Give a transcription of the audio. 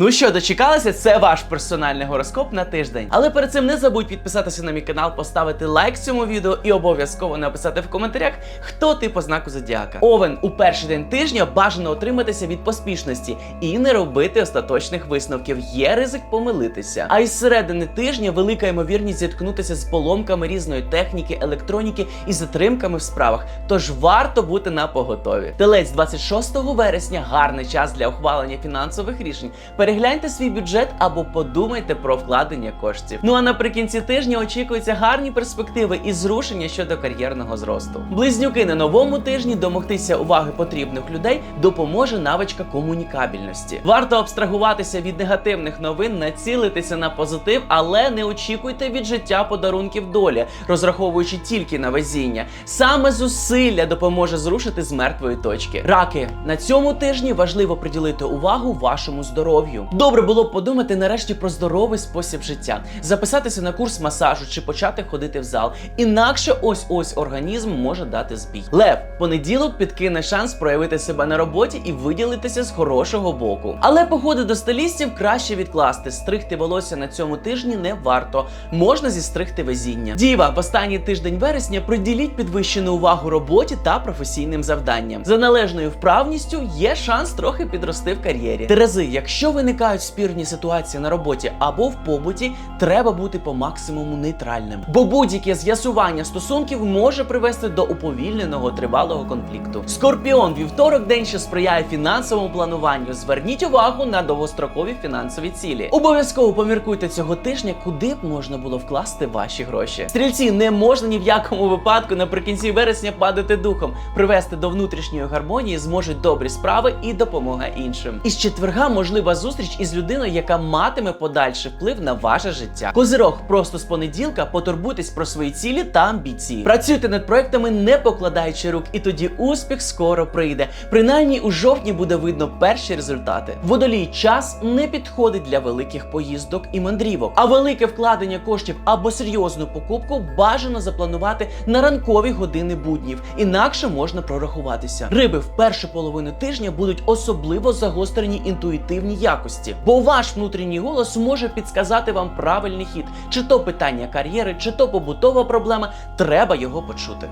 Ну що, дочекалися? Це ваш персональний гороскоп на тиждень. Але перед цим не забудь підписатися на мій канал, поставити лайк цьому відео і обов'язково написати в коментарях, хто ти по знаку зодіака. Овен у перший день тижня бажано отриматися від поспішності і не робити остаточних висновків. Є ризик помилитися. А із середини тижня велика ймовірність зіткнутися з поломками різної техніки, електроніки і затримками в справах. Тож варто бути на поготові. Телець 26 вересня гарний час для ухвалення фінансових рішень. Перегляньте свій бюджет або подумайте про вкладення коштів. Ну а наприкінці тижня очікуються гарні перспективи і зрушення щодо кар'єрного зросту. Близнюки на новому тижні домогтися уваги потрібних людей допоможе навичка комунікабельності. Варто абстрагуватися від негативних новин, націлитися на позитив, але не очікуйте від життя подарунків долі, розраховуючи тільки на везіння. Саме зусилля допоможе зрушити з мертвої точки. Раки на цьому тижні важливо приділити увагу вашому здоров'ю. Добре було б подумати нарешті про здоровий спосіб життя, записатися на курс масажу чи почати ходити в зал. Інакше ось ось організм може дати збій. Лев, понеділок підкине шанс проявити себе на роботі і виділитися з хорошого боку. Але походи до стилістів краще відкласти. Стригти волосся на цьому тижні не варто. Можна зістригти везіння. Діва, в останній тиждень вересня приділіть підвищену увагу роботі та професійним завданням. За належною вправністю є шанс трохи підрости в кар'єрі. Терези, якщо виникають спірні ситуації на роботі або в побуті, треба бути по максимуму нейтральним. Бо будь-яке з'ясування стосунків може привести до уповільненого тривалого конфлікту. Скорпіон вівторок день, що сприяє фінансовому плануванню. Зверніть увагу на довгострокові фінансові цілі. Обов'язково поміркуйте цього тижня, куди б можна було вкласти ваші гроші. Стрільці не можна ні в якому випадку наприкінці вересня падати духом. Привести до внутрішньої гармонії зможуть добрі справи і допомога іншим. Із четверга можлива зустріч із людиною, яка матиме подальший вплив на ваше життя. Козирог просто з понеділка потурбуйтесь про свої цілі та амбіції. Працюйте над проектами, не покладаючи рук, і тоді успіх скоро прийде. Принаймні у жовтні буде видно перші результати. Водолій час не підходить для великих поїздок і мандрівок, а велике вкладення коштів або серйозну покупку бажано запланувати на ранкові години буднів, інакше можна прорахуватися. Риби в першу половину тижня будуть особливо загострені інтуїтивні якості, бо ваш внутрішній голос може підсказати вам правильний хід, чи то питання кар'єри, чи то побутова проблема. Треба його почути.